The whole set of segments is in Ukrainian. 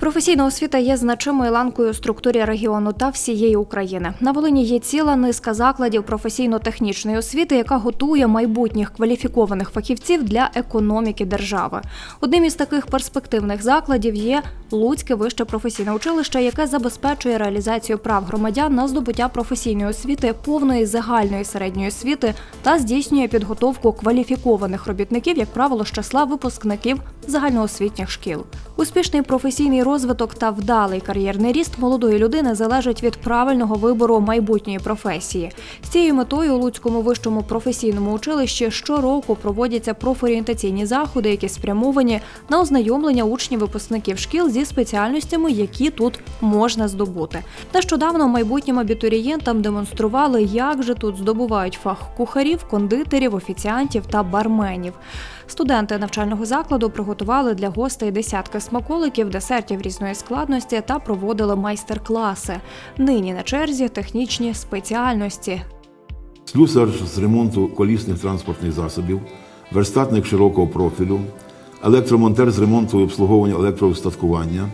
Професійна освіта є значимою ланкою у структурі регіону та всієї України. На Волині є ціла низка закладів професійно-технічної освіти, яка готує майбутніх кваліфікованих фахівців для економіки держави. Одним із таких перспективних закладів є Луцьке вище професійне училище, яке забезпечує реалізацію прав громадян на здобуття професійної освіти, повної загальної середньої освіти та здійснює підготовку кваліфікованих робітників, як правило, з числа випускників загальноосвітніх шкіл. Успішний професійний розвиток та вдалий кар'єрний ріст молодої людини залежить від правильного вибору майбутньої професії. З цією метою у Луцькому вищому професійному училищі щороку проводяться профорієнтаційні заходи, які спрямовані на ознайомлення учнів випускників шкіл зі спеціальностями, які тут можна здобути. Нещодавно майбутнім абітурієнтам демонстрували, як же тут здобувають фах кухарів, кондитерів, офіціантів та барменів. Студенти навчального закладу приготували для гостей десятки смаколиків, десертів різної складності та проводили майстер-класи. Нині на черзі технічні спеціальності. слюсар з ремонту колісних транспортних засобів, верстатник широкого профілю, електромонтер з ремонту і обслуговування електроустаткування,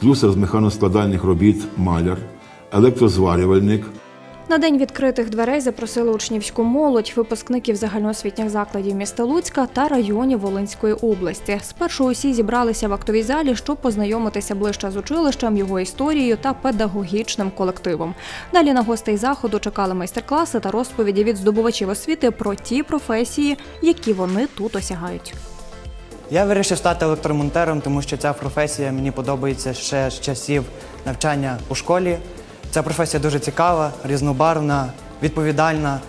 слюсар з механоскладальних робіт, маляр, електрозварювальник, На день відкритих дверей запросили учнівську молодь, випускників загальноосвітніх закладів міста Луцька та районів Волинської області. Спершу усі зібралися в актовій залі, щоб познайомитися ближче з училищем, його історією та педагогічним колективом. Далі на гостей заходу чекали майстер-класи та розповіді від здобувачів освіти про ті професії, які вони тут осягають. Я вирішив стати електромонтером, тому що ця професія мені подобається ще з часів навчання у школі. Ця професія дуже цікава, різнобарвна, відповідальна.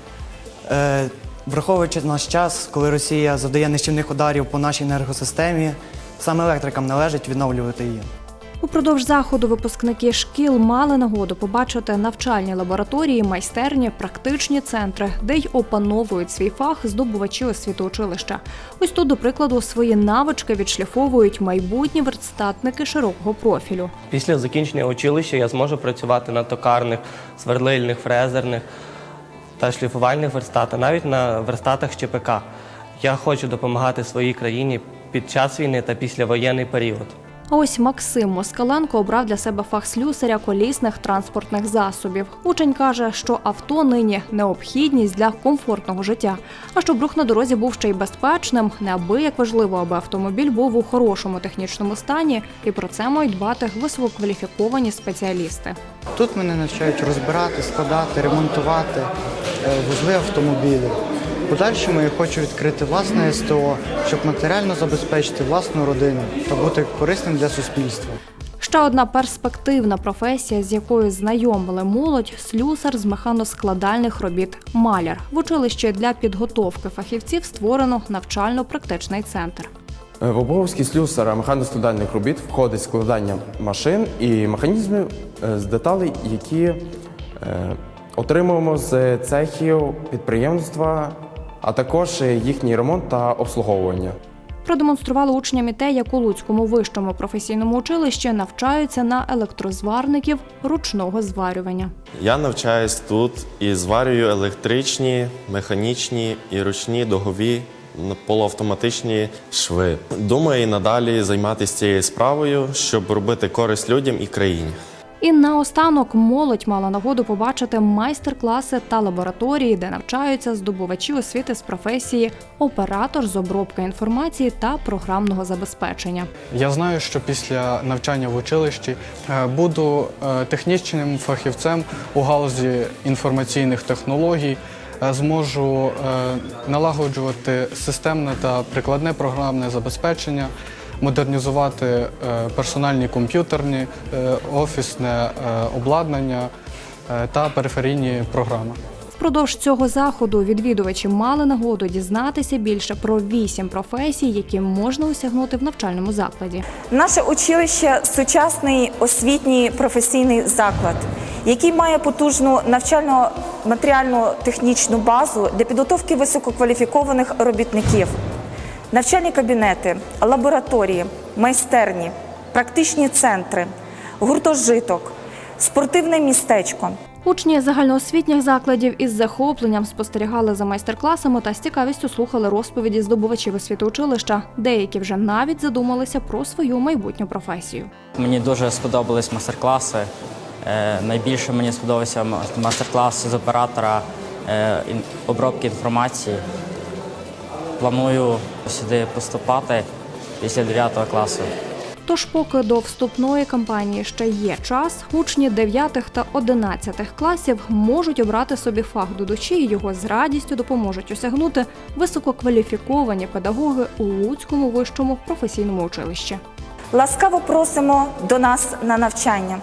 Е, враховуючи наш час, коли Росія завдає нищівних ударів по нашій енергосистемі, саме електрикам належить відновлювати її. Упродовж заходу випускники шкіл мали нагоду побачити навчальні лабораторії, майстерні, практичні центри, де й опановують свій фах здобувачі освіти училища. Ось тут, до прикладу, свої навички відшліфовують майбутні верстатники широкого профілю. Після закінчення училища я зможу працювати на токарних, сверлильних, фрезерних та шліфувальних верстатах, навіть на верстатах ЧПК. Я хочу допомагати своїй країні під час війни та післявоєнний період. А ось Максим Москаленко обрав для себе фах слюсаря колісних транспортних засобів. Учень каже, що авто нині необхідність для комфортного життя. А щоб рух на дорозі був ще й безпечним, неабияк важливо, аби автомобіль був у хорошому технічному стані, і про це мають дбати висококваліфіковані спеціалісти. Тут мене навчають розбирати, складати, ремонтувати е, вузли автомобілів. Подальшому я хочу відкрити власне СТО, щоб матеріально забезпечити власну родину та бути корисним для суспільства. Ще одна перспективна професія, з якою знайомили молодь слюсар з механоскладальних робіт маляр. В училищі для підготовки фахівців створено навчально-практичний центр. В обов'язки слюсара механоскладальних робіт входить складання машин і механізмів е, з деталей, які е, отримуємо з цехів підприємства, а також їхній ремонт та обслуговування. Продемонстрували учням і те, як у Луцькому вищому професійному училищі навчаються на електрозварників ручного зварювання. Я навчаюсь тут і зварюю електричні, механічні і ручні догові полуавтоматичні шви. Думаю, і надалі займатися цією справою, щоб робити користь людям і країні. І наостанок молодь мала нагоду побачити майстер-класи та лабораторії, де навчаються здобувачі освіти з професії оператор з обробки інформації та програмного забезпечення. Я знаю, що після навчання в училищі е, буду е, технічним фахівцем у галузі інформаційних технологій, е, зможу налагоджувати системне та прикладне програмне забезпечення, модернізувати е, персональні комп'ютерні, е, офісне е, обладнання та периферійні програми. Впродовж цього заходу відвідувачі мали нагоду дізнатися більше про вісім професій, які можна осягнути в навчальному закладі. Наше училище сучасний освітній професійний заклад, який має потужну навчально-матеріальну технічну базу для підготовки висококваліфікованих робітників, навчальні кабінети, лабораторії, майстерні, практичні центри, гуртожиток, спортивне містечко. Учні загальноосвітніх закладів із захопленням спостерігали за майстер-класами та з цікавістю слухали розповіді здобувачів освіти училища. Деякі вже навіть задумалися про свою майбутню професію. Мені дуже сподобались майстер-класи. Е, Найбільше мені сподобався ма- майстер-клас з оператора е, обробки інформації. Планую сюди поступати після 9 класу. Тож, поки до вступної кампанії ще є час, учні 9 та 11 класів можуть обрати собі фах до душі і його з радістю допоможуть осягнути висококваліфіковані педагоги у Луцькому вищому професійному училищі. Ласкаво просимо до нас на навчання.